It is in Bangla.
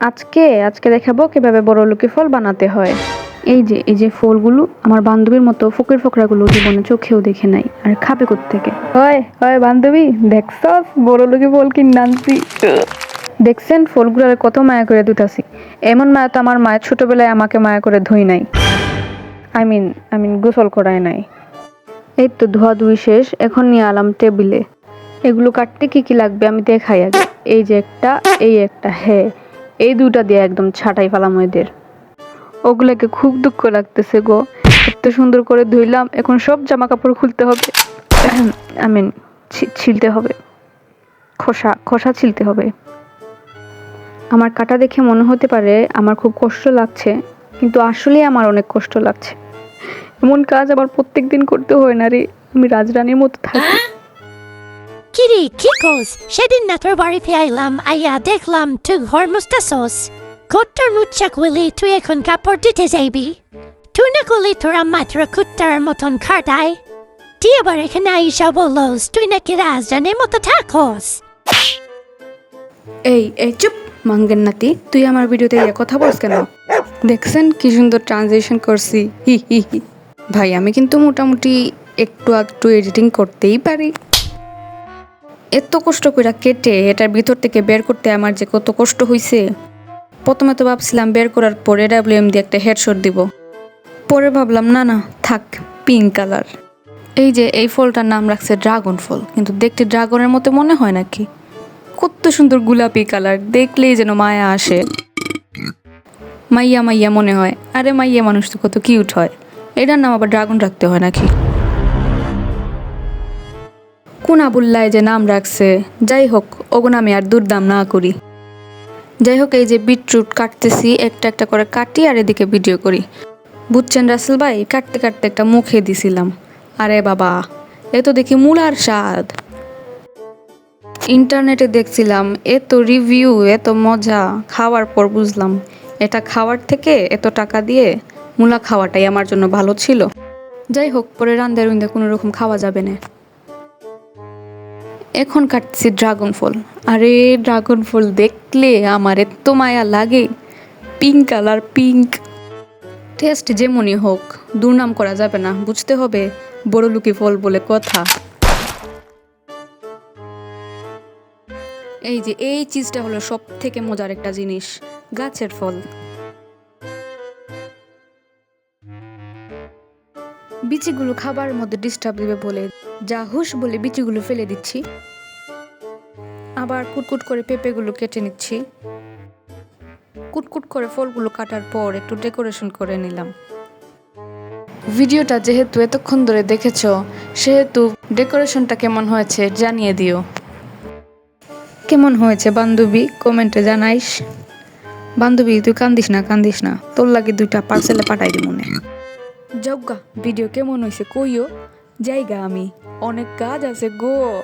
আজকে আজকে দেখাবো কীভাবে বড় লুকি ফল বানাতে হয়। এই যে এই যে ফলগুলো, আমার বান্ধবীর মতো ফকির ফকরাগুলো জীবনে চোখেও দেখে নাই। আর খাবে থেকে হয় হয় বান্ধবী, দেখছস? বড় লুকি ফল কিনে আনছি। দেখছেন, ফলগুলো কত মায়া করে দুটাছি এমন মায়া তো আমার মায়ের ছোটবেলায় আমাকে মায়া করে ধুই নাই। আই মিন আই মিন গোসল করায় নাই। এই তো ধোয়া ধুই শেষ, এখন নিয়ে আলাম টেবিলে। এগুলো কাটতে কি কি লাগবে আমি দেখাই আগে। এই যে একটা, এই একটা হ্যাঁ এই দুটা দিয়ে একদম ছাটাই ফেলাম এদের ওগুলোকে খুব দুঃখ লাগতেছে গো। এত সুন্দর করে ধুইলাম, এখন সব জামা কাপড় খুলতে হবে। আই মিন ছিলতে হবে। খোসা খোসা ছিলতে হবে। আমার কাটা দেখে মনে হতে পারে আমার খুব কষ্ট লাগছে, কিন্তু আসলেই আমার অনেক কষ্ট লাগছে। এমন কাজ আবার প্রত্যেক দিন করতে হয় না রে। আমি রাজরানীর মতো থাকি। কিরে কি কোস সেদিন না তোর বাড়িতে আইলাম আইয়া দেখলাম তুই ঘর মুস্তাসস কুত্তার মুচ্চা করলি তুই এখন কাপড় দিতে যাইবি তুই না করলি তোরা মাত্র কুত্তার মতন খাটায় তুই আবার এখানে আইসা বললোস তুই নাকি রাজধানীর মতো থাকস এই এই চুপ মাঙ্গের নাতি তুই আমার ভিডিওতে ইয়ে কথা বলছ কেন দেখছেন কি সুন্দর ট্রানজেকশন করছি হি হি হি ভাই আমি কিন্তু মোটামুটি একটু একটু এডিটিং করতেই পারি এত কষ্ট করে কেটে এটার ভিতর থেকে বের করতে আমার যে কত কষ্ট হয়েছে প্রথমে তো ভাবছিলাম বের করার পরে ডাব্লিউএম দিয়ে একটা হেডশট দিব। পরে ভাবলাম, না না, থাক পিঙ্ক কালার এই যে এই ফলটার নাম রাখছে ড্রাগন ফল। কিন্তু দেখতে ড্রাগনের মতো মনে হয় নাকি? কত সুন্দর গোলাপি কালার দেখলেই যেন মায়া আসে। মাইয়া মাইয়া মনে হয়, আরে মাইয়া, মানুষ তো কত কিউট হয়। এটার নাম আবার ড্রাগন রাখতে হয় নাকি? কোন আবুল্লায় যে নাম রাখছে, যাই হোক, ওগুন আমি আর দুর্দাম না করি। যাই হোক, এই যে বিটরুট কাটতেছি, একটা একটা করে কাটি আর এদিকে ভিডিও করি। বুঝছেন রাসেল ভাই, কাটতে কাটতে একটা মুখে দিছিলাম। আরে বাবা, এ তো দেখি মূলার স্বাদ। ইন্টারনেটে দেখছিলাম এত রিভিউ এত মজা, খাওয়ার পর বুঝলাম। এটা খাওয়ার থেকে এত টাকা দিয়ে মূলা খাওয়াটাই আমার জন্য ভালো ছিল। যাই হোক, পরে রান্দে রুন্দে কোনো রকম খাওয়া যাবে না। এখন কাটছি ড্রাগন ফল আরে ড্রাগন ফল দেখলে আমার এত মায়া লাগে। Pink colour, pink. টেস্ট যেমনই হোক, দুর্নাম করা যাবে না, বুঝতে হবে? বড় লুকি ফল বলে কথা। এই যে, এই চিজটা হলো সব থেকে মজার একটা জিনিস, গাছের ফল। বিচিগুলো খাবার মধ্যে ডিস্টার্ব দিবে বলে, যা হুশ বলে বিচিগুলো ফেলে দিচ্ছি। আবার কুটকুট করে পেঁপেগুলো কেটে নিচ্ছি। কুটকুট করে ফলগুলো কাটার পর একটু ডেকোরেশন করে নিলাম। ভিডিওটা যেহেতু এতক্ষণ ধরে দেখেছ, সেহেতু ডেকোরেশনটা কেমন হয়েছে জানিয়ে দিও। কেমন হয়েছে বান্ধবী? কমেন্টে জানাইস। বান্ধবী, তুই কান্দিস না কান্দিস না। তোর লাগে দুইটা পার্সেলে পাঠাই দি মনে যজ্ঞা ভিডিও কেমন হয়েছে কইও। জায়গা আমি অনেক কাজ আছে গো।